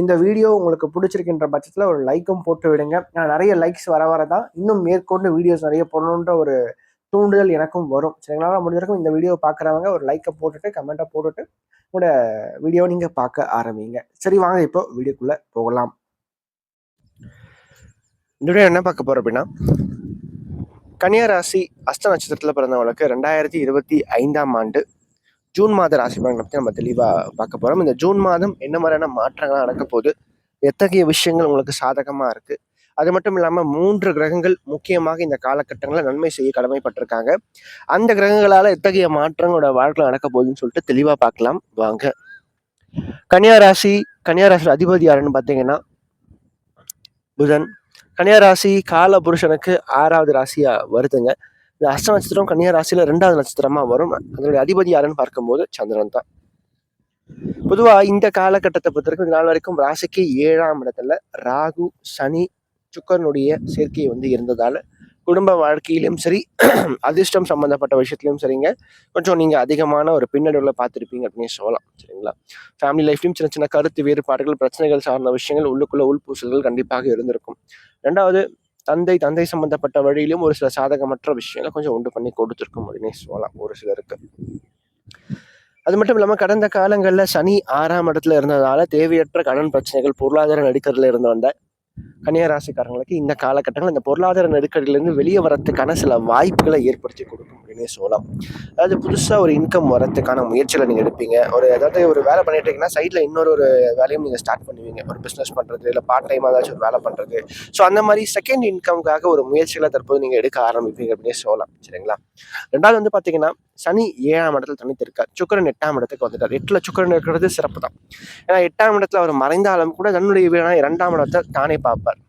இந்த வீடியோ உங்களுக்கு பிடிச்சிருக்கின்ற பட்சத்தில் ஒரு லைக்கும் போட்டு விடுங்க. நான் நிறைய லைக்ஸ் வர வர தான் இன்னும் மேற்கொண்டு வீடியோஸ் நிறைய போடணுன்ற ஒரு தூண்டுதல் எனக்கும் வரும். சரிங்களா? முடிஞ்ச வரைக்கும் இந்த வீடியோ பார்க்குறவங்க ஒரு லைக்கை போட்டுட்டு கமெண்ட்டை போட்டுட்டு உங்களோட வீடியோ நீங்கள் பார்க்க ஆரம்பிங்க. சரி வாங்க இப்போ வீடியோக்குள்ளே போகலாம். இந்த வீடியோ என்ன பார்க்க போகிறோம் அப்படின்னா கன்னியா ராசி அஸ்த நட்சத்திரத்தில் பிறந்தவங்களுக்கு ரெண்டாயிரத்தி இருபத்தி ஐந்தாம் ஆண்டு ஜூன் மாத ராசி பலன்களை பற்றி நம்ம தெளிவாக பார்க்க போகிறோம் இந்த ஜூன் மாதம் என்ன மாதிரியான மாற்றங்கள் நடக்க போகுது? எத்தகைய விஷயங்கள் உங்களுக்கு சாதகமாக இருக்குது அது மட்டும் இல்லாமல் மூன்று கிரகங்கள் முக்கியமாக இந்த காலகட்டங்களில் நன்மை செய்ய கடமைப்பட்டிருக்காங்க. அந்த கிரகங்களால் எத்தகைய மாற்றங்களோட வாழ்க்கையில் நடக்க போகுதுன்னு சொல்லிட்டு தெளிவாக பார்க்கலாம். வாங்க. கன்னியாராசி ராசி அதிபதி யாருன்னு பார்த்தீங்கன்னா புதன். கன்னியாராசி கால புருஷனுக்கு ஆறாவது ராசியா வருதுங்க. இந்த அஷ்ட நட்சத்திரம் கன்னியா ராசியில் ரெண்டாவது நட்சத்திரமாக வரும். அதனுடைய அதிபதி யாருன்னு பார்க்கும்போது சந்திரன் தான். பொதுவா இந்த காலகட்டத்தை பொறுத்தவரைக்கும் நாள் வரைக்கும் ராசிக்கு ஏழாம் இடத்துல ராகு சனி சுக்கரனுடைய சேர்க்கை வந்து இருந்ததால குடும்ப வாழ்க்கையிலும் சரி அதிர்ஷ்டம் சம்பந்தப்பட்ட விஷயத்துலையும் சரிங்க. கொஞ்சம் நீங்க அதிகமான ஒரு பின்னடைவுல பார்த்துருப்பீங்க அப்படின்னு சொல்லலாம். சரிங்களா? ஃபேமிலி லைஃப்லையும் சின்ன சின்ன கருத்து வேறுபாடுகள் பிரச்சனைகள் சார்ந்த விஷயங்கள் உள்ளுக்குள்ள உள்பூசல்கள் கண்டிப்பாக இருந்திருக்கும். ரெண்டாவது தந்தை தந்தை சம்பந்தப்பட்ட வழியிலும் ஒரு சில சாதகமற்ற விஷயங்களை கொஞ்சம் உண்டு பண்ணி கொடுத்துருக்கும் அப்படின்னே சொல்லலாம் ஒரு சிலருக்கு. அது மட்டும் இல்லாமல் கடந்த காலங்களில் சனி ஆறாம் இடத்துல இருந்ததால தேவையற்ற கடன் பிரச்சனைகள் பொருளாதார நெருக்கடியில் இருந்து வந்த கன்னியராசிக்காரங்களுக்கு இந்த காலகட்டங்கள் இந்த பொருளாதார நெருக்கடியிலேருந்து வெளியே வரத்துக்கான சில வாய்ப்புகளை ஏற்படுத்தி கொடுக்கும். அப்படின்னே சொல்லலாம். அதாவது புதுசாக ஒரு இன்கம் வரத்துக்கான முயற்சியில் நீங்கள் எடுப்பீங்க. ஒரு ஏதாவது ஒரு வேலை பண்ணிட்டு இருக்கீங்கன்னா சைடில் இன்னொரு ஒரு வேலையும் நீங்கள் ஸ்டார்ட் பண்ணுவீங்க. ஒரு பிஸ்னஸ் பண்ணுறது இல்லை பார்ட் டைம் ஏதாச்சும் ஒரு வேலை பண்ணுறது ஸோ அந்த மாதிரி செகண்ட் இன்கம்காக ஒரு முயற்சிகளை தற்போது நீங்கள் எடுக்க ஆரம்பிப்பீங்க அப்படின்னே சொல்லலாம். சரிங்களா? ரெண்டாவது வந்து பார்த்தீங்கன்னா சனி ஏழாம் இடத்துல தனித்து இருக்கார் சுக்கரன் எட்டாம் இடத்துக்கு வந்துட்டார். எட்டில் சுக்கரன் இருக்கிறது சிறப்பு தான். ஏன்னா எட்டாம் இடத்துல அவர் மறைந்தாலும் கூட தன்னுடைய வீடான இரண்டாம் இடத்தை தானே பார்ப்பார்.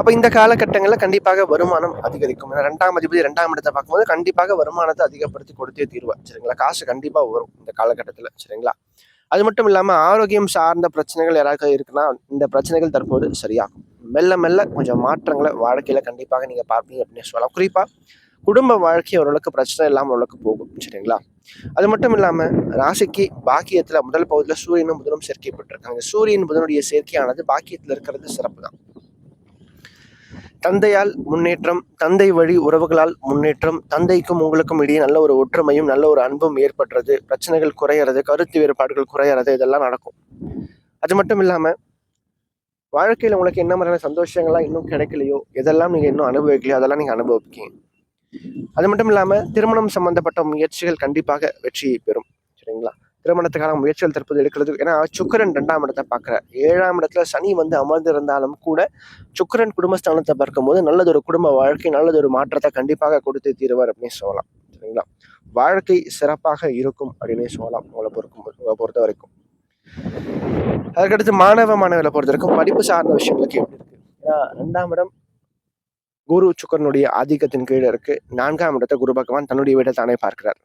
அப்போ இந்த காலகட்டங்களில் கண்டிப்பாக வருமானம் அதிகரிக்கும். ஏன்னா ரெண்டாம் அதிபதி ரெண்டாம் இடத்தை பார்க்கும்போது கண்டிப்பாக வருமானத்தை அதிகப்படுத்தி கொடுத்தே தீர்வார் சரிங்களா? காசு கண்டிப்பாக வரும் இந்த காலகட்டத்தில். சரிங்களா? அது மட்டும் இல்லாமல் ஆரோக்கியம் சார்ந்த பிரச்சனைகள் யாராவது இருக்குன்னா இந்த பிரச்சனைகள் தற்போது சரியாகும். மெல்ல மெல்ல கொஞ்சம் மாற்றங்களை வாழ்க்கையில் கண்டிப்பாக நீங்கள் பார்ப்பீங்க அப்படின்னு சொல்லலாம். குறிப்பாக குடும்ப வாழ்க்கை ஓரளவுக்கு பிரச்சனை இல்லாமல் ஓரளவுக்கு போகும். சரிங்களா? அது மட்டும் இல்லாமல் ராசிக்கு பாக்கியத்தில் முதல் பகுதியில் சூரியனும் புதனும் சேர்க்கப்பட்டிருக்காங்க. சூரியன் புதனுடைய சேர்க்கையானது பாக்கியத்தில் இருக்கிறது சிறப்பு தான் தந்தையால் முன்னேற்றம் தந்தை வழி உறவுகளால் முன்னேற்றம் தந்தைக்கும் உங்களுக்கும் இடையே நல்ல ஒரு ஒற்றுமையும் நல்ல ஒரு அன்பும் ஏற்படுறது பிரச்சனைகள் குறையறது கருத்து வேறுபாடுகள் குறையறது இதெல்லாம் நடக்கும். அது மட்டும் இல்லாமல் வாழ்க்கையில் உங்களுக்கு என்ன மாதிரியான சந்தோஷங்கள்லாம் இன்னும் கிடைக்கலையோ எதெல்லாம் நீங்கள் இன்னும் அனுபவிக்கலையோ அதெல்லாம் நீங்கள் அனுபவிப்பீங்க. அது மட்டும் இல்லாமல் திருமணம் சம்பந்தப்பட்ட முயற்சிகள் கண்டிப்பாக வெற்றியை பெறும். சரிங்களா? திருமணத்துக்கான முயற்சிகள் தற்போது எடுக்கிறது. ஏன்னா சுக்கரன் ரெண்டாம் இடத்தை பார்க்குறார். ஏழாம் இடத்துல சனி வந்து அமர்ந்திருந்தாலும் கூட சுக்கரன் குடும்பஸ்தானத்தை பார்க்கும்போது நல்லதொரு குடும்ப வாழ்க்கை நல்லதொரு மாற்றத்தை கண்டிப்பாக கொடுத்து தீருவார் அப்படின்னு சொல்லலாம். சரிங்களா? வாழ்க்கை சிறப்பாக இருக்கும் அப்படின்னு சொல்லலாம். உங்களை பொறுக்கும் உங்களை பொறுத்த வரைக்கும். அதுக்கடுத்து மாணவ மாணவர்களை பொறுத்த வரைக்கும் படிப்பு சார்ந்த விஷயங்களுக்கு எப்படி இருக்கு? ஏன்னா ரெண்டாம் இடம் குரு சுக்கரனுடைய ஆதிக்கத்தின் கீழே இருக்கு. நான்காம் இடத்தை குரு பகவான் தன்னுடைய வீட்டை தானே பார்க்கிறார்.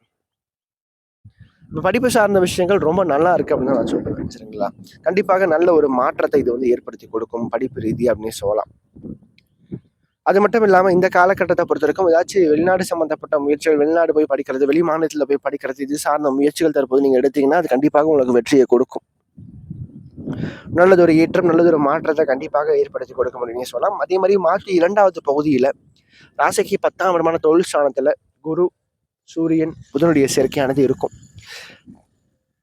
படிப்பு சார்ந்த விஷயங்கள் ரொம்ப நல்லா இருக்கு அப்படின்னு நான் சொல்லுவேன் சரிங்களா? கண்டிப்பாக நல்ல ஒரு மாற்றத்தை இது வந்து ஏற்படுத்தி கொடுக்கும் படிப்பு ரீதி அப்படின்னு சொல்லலாம். அது மட்டும் இல்லாமல் இந்த காலகட்டத்தை பொறுத்த வரைக்கும் ஏதாச்சும் வெளிநாடு சம்மந்தப்பட்ட முயற்சிகள் வெளிநாடு போய் படிக்கிறது வெளி மாநிலத்தில் போய் படிக்கிறது இது சார்ந்த முயற்சிகள் தற்போது நீங்கள் எடுத்தீங்கன்னா அது கண்டிப்பாக உங்களுக்கு வெற்றியை கொடுக்கும். நல்லதொரு ஏற்றம் நல்லதொரு மாற்றத்தை கண்டிப்பாக ஏற்படுத்தி கொடுக்க முடியும்னு சொல்லலாம். அதே மாதிரி மாற்றி இரண்டாவது பகுதியில் ராசிக்கு பத்தாம் விடமான தொழில் ஸ்தானத்தில் குரு சூரியன் புதனுடைய சேர்க்கையானது இருக்கும்.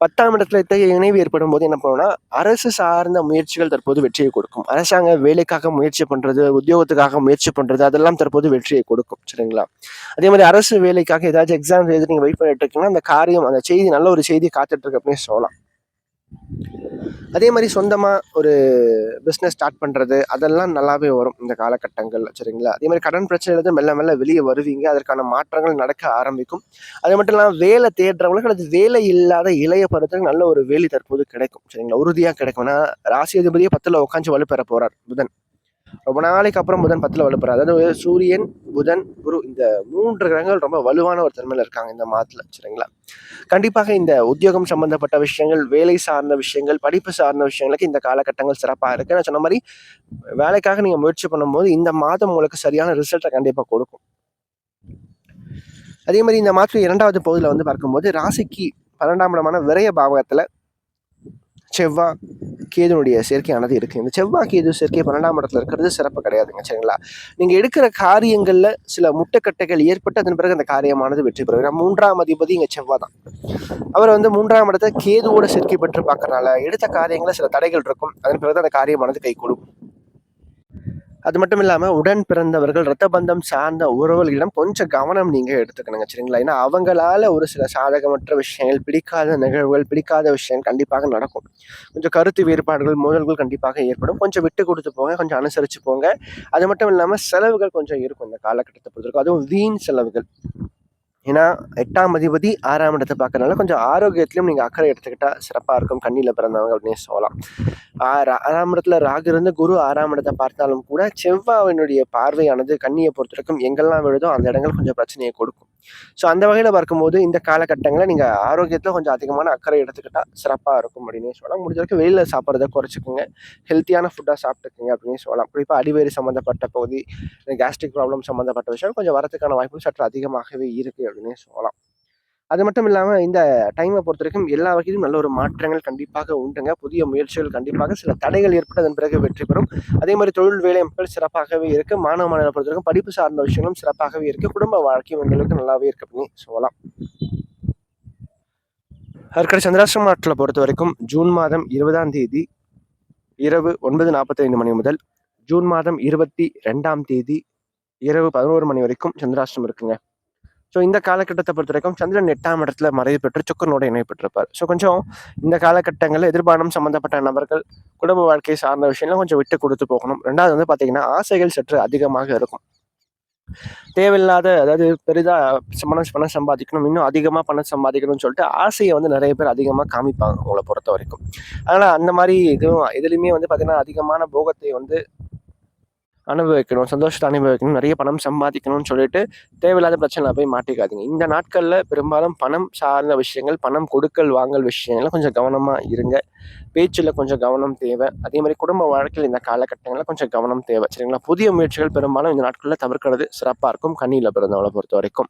பத்தாம் இடத்துல இத்தகைய இணைவு ஏற்படும் போது என்ன பண்ணுவோம்னா அரசு சார்ந்த முயற்சிகள் தற்போது வெற்றியை கொடுக்கும். அரசாங்க வேலைக்காக முயற்சி பண்றது உத்தியோகத்துக்காக முயற்சி பண்றது அதெல்லாம் தற்போது வெற்றியை கொடுக்கும். சரிங்களா? அதே மாதிரி அரசு வேலைக்காக ஏதாச்சும் எக்ஸாம் எழுதி நீங்கள் வெயிட் பண்ணிட்டு இருக்கீங்கன்னா அந்த காரியம் அந்த செய்தி நல்ல ஒரு செய்தி காத்துட்டு இருக்கு அப்படின்னு சொல்லலாம். அதே மாதிரி சொந்தமாக ஒரு பிஸ்னஸ் ஸ்டார்ட் பண்ணுறது அதெல்லாம் நல்லாவே வரும் இந்த காலகட்டங்கள் சரிங்களா? அதே மாதிரி கடன் பிரச்சனையிலிருந்து மெல்ல மெல்ல வெளியே வருவீங்க. அதற்கான மாற்றங்கள் நடக்க ஆரம்பிக்கும். அது மட்டும் இல்லாமல் வேலை தேடுறவங்களுக்கு அல்லது வேலை இல்லாத இளைய பருவத்துக்கு நல்ல ஒரு வேலை தற்போது கிடைக்கும் சரிங்களா? உறுதியாக கிடைக்கும்னா ராசி அதிபதியே பத்தில் உட்காந்து வலுப்பெற போகிறார் புதன். ரொம்ப நாளைக்கு அப்புறம் புதன் பத்தில் வலுப்புறாரு. அதாவது சூரியன் புதன் குரு இந்த மூன்று கிரகங்கள் ரொம்ப வலுவான ஒரு தன்மையில் இருக்காங்க இந்த மாதத்தில் சரிங்களா? கண்டிப்பாக இந்த உத்தியோகம் சம்பந்தப்பட்ட விஷயங்கள் வேலை சார்ந்த விஷயங்கள் படிப்பு சார்ந்த விஷயங்களுக்கு இந்த காலகட்டங்கள் சிறப்பாக இருக்குது நான் சொன்ன மாதிரி வேலைக்காக நீங்கள் முயற்சி பண்ணும்போது இந்த மாதம் உங்களுக்கு சரியான ரிசல்ட்டை கண்டிப்பாக கொடுக்கும். அதே மாதிரி இந்த மாதம் இரண்டாவது பகுதியில் வந்து பார்க்கும்போது ராசிக்கு பன்னெண்டாம் இடமான விரைய பாவகத்தில் செவ்வாய் கேதுனுடைய சேர்க்கையானது இருக்குது இந்த செவ்வாய் கேது சேர்க்கை பன்னெண்டாம் இடத்துல இருக்கிறது சிறப்பு கிடையாதுங்க சரிங்களா? நீங்கள் எடுக்கிற காரியங்களில் சில முட்டைக்கட்டைகள் ஏற்பட்டு அதன் பிறகு அந்த காரியமானது வெற்றி பெறும். ஏன்னா மூன்றாம் அதிபதி இங்கே செவ்வாய் தான். அவர் வந்து மூன்றாம் இடத்தை கேதுவோட சேர்க்கை பெற்று பார்க்கறனால எடுத்த காரியங்களில் சில தடைகள் இருக்கும். அதன் பிறகு அந்த காரியமானது கை கொடுக்கும் அது மட்டும் இல்லாமல் உடன் பிறந்தவர்கள் ரத்த பந்தம் சார்ந்த உறவுகளிடம் கொஞ்சம் கவனம் நீங்கள் எடுத்துக்கணுங்க சரிங்களா? ஏன்னா அவங்களால ஒரு சில சாதகமற்ற விஷயங்கள் பிடிக்காத நிகழ்வுகள் பிடிக்காத விஷயங்கள் கண்டிப்பாக நடக்கும். கொஞ்சம் கருத்து வேறுபாடுகள் மோதல்கள் கண்டிப்பாக ஏற்படும். கொஞ்சம் விட்டு கொடுத்து போங்க கொஞ்சம் அனுசரித்து போங்க. அது மட்டும் இல்லாமல் செலவுகள் கொஞ்சம் இருக்கும் இந்த காலகட்டத்தை பொறுத்திருக்கும் அதுவும் வீண் செலவுகள். ஏன்னா எட்டாம் அதிபதி ஆறாம் இடத்தை பார்க்கறதுனால கொஞ்சம் ஆரோக்கியத்திலையும் நீங்கள் அக்கறை எடுத்துக்கிட்டால் சிறப்பாக இருக்கும். கண்ணியில் பிறந்தவங்க அப்படின்னு சொல்லலாம். ஆறாம் இடத்துல ராகு இருந்து குரு ஆறாம் இடத்தை பார்த்தாலும் கூட செவ்வாவினுடைய பார்வையானது கண்ணியை பொறுத்த வரைக்கும் எங்கெல்லாம் விழுதோ அந்த இடங்கள் கொஞ்சம் பிரச்சனையை கொடுக்கும். ஸோ அந்த வகையில் பார்க்கும்போது இந்த காலகட்டங்களில் நீங்கள் ஆரோக்கியத்தில் கொஞ்சம் அதிகமான அக்கறை எடுத்துக்கிட்டால் சிறப்பாக இருக்கும் அப்படின்னு சொல்லலாம். முடிஞ்ச வரைக்கும் வெளியில் சாப்பிட்றத குறைச்சிக்கோங்க. ஹெல்த்தியான ஃபுட்டாக சாப்பிட்டுக்குங்க அப்படின்னு சொல்லலாம். குறிப்பாக அடிவேறு சம்மந்தப்பட்ட பகுதி கேஸ்ட்ரிக் ப்ராப்ளம் சம்மந்தப்பட்ட விஷயம் கொஞ்சம் வரதுக்கான வாய்ப்பு சற்று அதிகமாகவே இருக்குது அப்படின்னு சொல்லலாம். அது மட்டும் இல்லாமல் இந்த டைமை பொறுத்த வரைக்கும் எல்லா வகையிலும் நல்ல ஒரு மாற்றங்கள் கண்டிப்பாக உண்டுங்க. புதிய முயற்சிகள் கண்டிப்பாக சில தடைகள் ஏற்பட்டு அதன் பிறகு வெற்றி பெறும். அதே மாதிரி தொழில் வேலைகள் சிறப்பாகவே இருக்கு. மாணவ மாணவர்களை பொறுத்த வரைக்கும் படிப்பு சார்ந்த விஷயங்களும் சிறப்பாகவே இருக்கு. குடும்ப வாழ்க்கையும் எங்களுக்கு நல்லாவே இருக்கு அப்படின்னு சொல்லலாம். அதற்கடை சந்திராசிரம நாட்டில் பொறுத்த வரைக்கும் ஜூன் மாதம் இருபதாம் தேதி இரவு ஒன்பது நாற்பத்தி ஐந்து மணி முதல் ஜூன் மாதம் இருபத்தி ரெண்டாம் தேதி இரவு பதினோரு மணி வரைக்கும் சந்திராஷ்டிரம் இருக்குங்க. ஸோ இந்த காலகட்டத்தை பொறுத்த வரைக்கும் சந்திரன் எட்டாம் இடத்துல மறைவு பெற்று சுக்கரனோட இணைவு பெற்றிருப்பார். ஸோ கொஞ்சம் இந்த காலகட்டங்களில் எதிர்பாரம் சம்மந்தப்பட்ட நபர்கள் குடும்ப வாழ்க்கை சார்ந்த விஷயம்லாம் கொஞ்சம் விட்டு கொடுத்து போகணும். ரெண்டாவது வந்து பார்த்தீங்கன்னா ஆசைகள் சற்று அதிகமாக இருக்கும். தேவையில்லாத அதாவது பெரிதாக பணம் பணம் சம்பாதிக்கணும் இன்னும் அதிகமாக பணம் சம்பாதிக்கணும்னு சொல்லிட்டு ஆசையை வந்து நிறைய பேர் அதிகமாக காமிப்பாங்க உங்களை பொறுத்த வரைக்கும் அதனால் அந்த மாதிரி இதுவும் இதுலேயுமே வந்து பார்த்திங்கன்னா அதிகமான போகத்தை வந்து அனுபவிக்கணும் சந்தோஷத்தை அனுபவிக்கணும் நிறைய பணம் சம்பாதிக்கணும்னு சொல்லிட்டு தேவையில்லாத பிரச்சனை போய் மாட்டிக்காதீங்க. இந்த நாட்களில் பெரும்பாலும் பணம் சார்ந்த விஷயங்கள் பணம் கொடுக்கல் வாங்கல் விஷயங்கள்ல கொஞ்சம் கவனமாக இருங்க. பேச்சில் கொஞ்சம் கவனம் தேவை. அதே மாதிரி குடும்ப வாழ்க்கையில் இந்த காலகட்டங்களில் கொஞ்சம் கவனம் தேவை. சரிங்களா? புதிய முயற்சிகள் பெரும்பாலும் இந்த நாட்களில் தவிர்க்கிறது சிறப்பாக இருக்கும். கண்ணியில் பிறந்தவளை பொறுத்த வரைக்கும்.